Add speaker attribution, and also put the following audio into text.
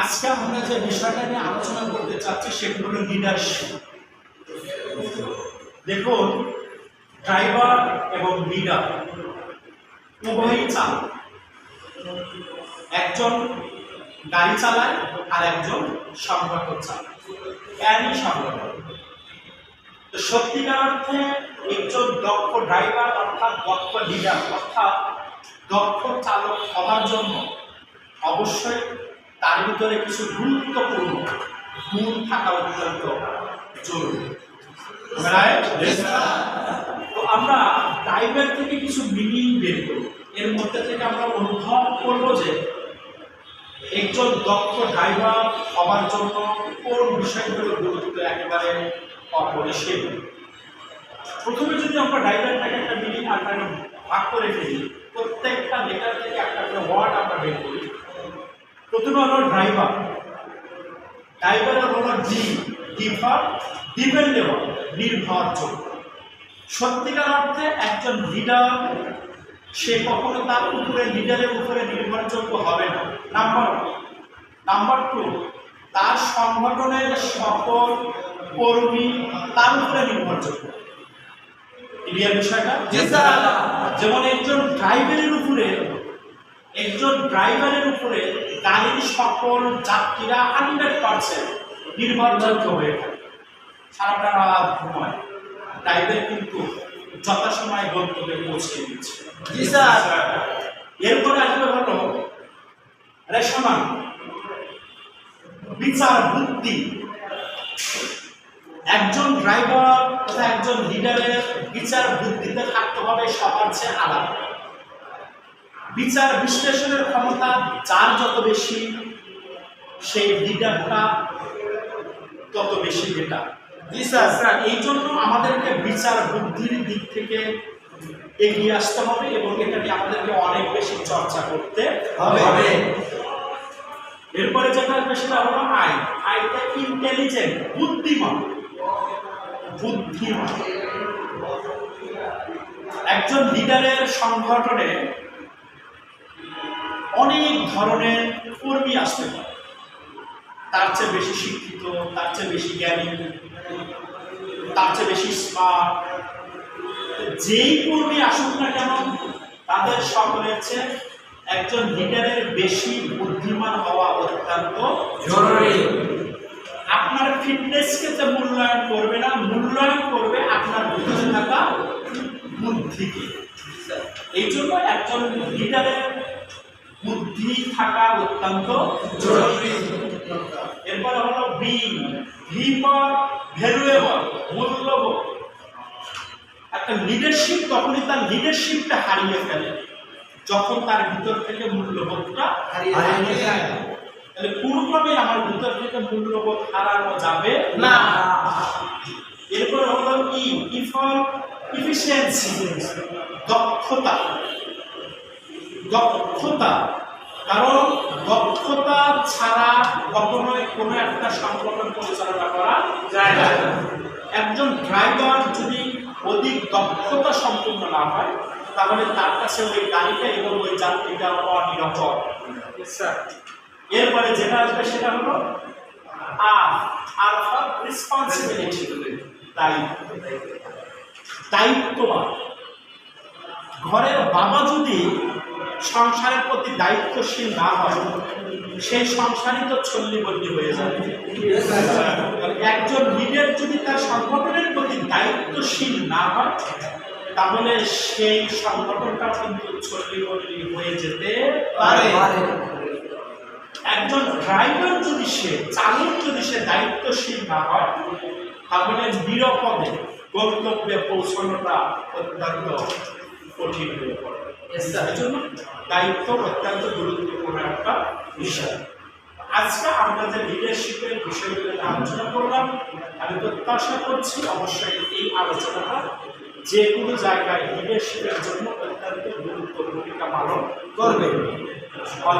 Speaker 1: আজকে আমরা যে বিষয়টা নিয়ে আলোচনা করতে চাচ্ছি সেগুলো হলো লিডারশিপ দেখুন ড্রাইভার এবং লিডার উভয়ই চালক। একজন গাড়ি চালায় আর একজন সংগঠন চালায়। সংগঠন। তো সত্যিকার অর্থে একজন দক্ষ ড্রাইভার অর্থাৎ দক্ষ লিডার অর্থাৎ দক্ষ চালক হওয়ার জন্য অবশ্যই তার ভিতরে কিছু গুরুত্বপূর্ণ গুণ থাকা অত্যন্ত জরুরি। তো আমরা ড্রাইভার থেকে কিছু মিনিং বের করি। এর মধ্যে থেকে আমরা অনুভব করব যে একজন দক্ষ ড্রাইভার হওয়ার জন্য কোন বিষয়গুলো গুরুত্ব একেবারে অপরিসীম। প্রথমে যদি আমরা ড্রাইভারটাকে একটা মিনিং আকারে ভাগ করে ফেলি, প্রত্যেকটা লেটার থেকে একটা করে ওয়ার্ড আমরা বের করি। প্রথমে হলো ড্রাইভার ড্রাইভারের হলো ডি ডিফার ডিপেন্ডেবল নির্ভরযোগ্য। সত্যিকার অর্থে একজন লিডার সে কখনো তার উপরে লিডারের উপরে নির্ভরযোগ্য হবে না। নাম্বার নাম্বার টু তার সংগঠনের সকল কর্মী তার উপরে নির্ভরযোগ্য। ক্লিয়ার বিষয়টা? যেমন একজন ড্রাইভারের উপরে একজন ড্রাইভারের উপরে গাড়ির সকল যাত্রীরা হান্ড্রেড পার্সেন্ট নির্ভরযোগ্য হয়ে থাকে। সারাটা রাত ঘুমায়। ড্রাইভার কিন্তু যথাসময় গন্তব্যে পৌঁছে দিচ্ছে। এরপরে আসবে হলো? রেশমান বিচার বুদ্ধি একজন ড্রাইভার তথা একজন লিডারের বিচার বুদ্ধিতে থাকতে হবে সবার চেয়ে আলাদা। বিচার বিশ্লেষণের ক্ষমতা যার যত বেশি সেই লিডারটা তত বেশি বেটার
Speaker 2: জি স্যার
Speaker 1: স্যার এই জন্য আমাদেরকে বিচার বুদ্ধির দিক থেকে এগিয়ে আসতে হবে এবং এটাকে আমাদেরকে অনেক বেশি চর্চা করতে
Speaker 2: হবে।
Speaker 1: এরপরে যেটা আসবে সেটা হলো আই আইটা ইন্টেলিজেন্ট বুদ্ধিমান। বুদ্ধিমান। একজন লিডারের সংগঠনে অনেক ধরনের কর্মী আসতে পারে। তার চেয়ে বেশি শিক্ষিত, তার চেয়ে বেশি জ্ঞানী, তার চেয়ে বেশি স্মার্ট যেই কর্মী আসুক না কেন, তাদের সকলের চেয়ে একজন লিডারের বেশি বুদ্ধিমান হওয়া অত্যন্ত
Speaker 2: জরুরি।
Speaker 1: আপনার ফিটনেসকে তো মূল্যায়ন করবে না, মূল্যায়ন করবে আপনার ভিতরে থাকা বুদ্ধিকে। এই জন্য একজন লিডারের বুদ্ধি থাকা অত্যন্ত
Speaker 2: জরুরি।
Speaker 1: এরপরে হলো বি ভি ফর ভ্যালুয়েবল মূল্যবোধ। একটা লিডারশিপ তখনই তার লিডারশিপটা হারিয়ে ফেলে। যখন তার ভিতর থেকে মূল্যবোধটা
Speaker 2: হারিয়ে যায়।
Speaker 1: তাহলে কোনোভাবে আমার ভিতর থেকে মূল্যবোধ হারানো যাবে
Speaker 2: না।
Speaker 1: এরপর হলো ই ই ফর ইফিসিয়েন্সি দক্ষতা। দক্ষতা। কারণ দক্ষতা ছাড়া কখনোই কোনো একটা সংগঠন পরিচালনা করা যায় না। একজন ড্রাইভার যদি অধিক দক্ষতা সম্পূর্ণ না হয় তাহলে তার কাছে ওই গাড়িটা এবং ওই যাত্রীটা অনিরাপদ। এরপরে যেটা আসবে সেটা হলো আর আর রেসপন্সিবিলিটি দায়িত্ব। দায়িত্ববান। ঘরের বাবা যদি সংসারের প্রতি দায়িত্বশীল না হয়, সেই সংসারই তো ছল্লিবল্লি হয়ে যাবে একজন লিডার যদি তার সংগঠনের প্রতি দায়িত্বশীল না হয়, তাহলে সেই সংগঠনটা কিন্তু ছল্লিবল্লি হয়ে যেতে পারে। একজন ড্রাইভার যদি সে, চালক যদি সে দায়িত্বশীল না হয়, তাহলে নিরাপদে গন্তব্যে পৌঁছানোটা অত্যন্ত কঠিন হয়ে পড়ে। দায়িত্ব অত্যন্ত গুরুত্বপূর্ণ একটা বিষয়। আজকে আমরা যে লিডারশিপের বিষয়গুলো আলোচনা করলাম, আমি প্রত্যাশা করছি অবশ্যই এই আলোচনাটা যে কোনো জায়গায় লিডারশিপের জন্য অত্যন্ত গুরুত্ব ভূমিকা পালন করবে। অল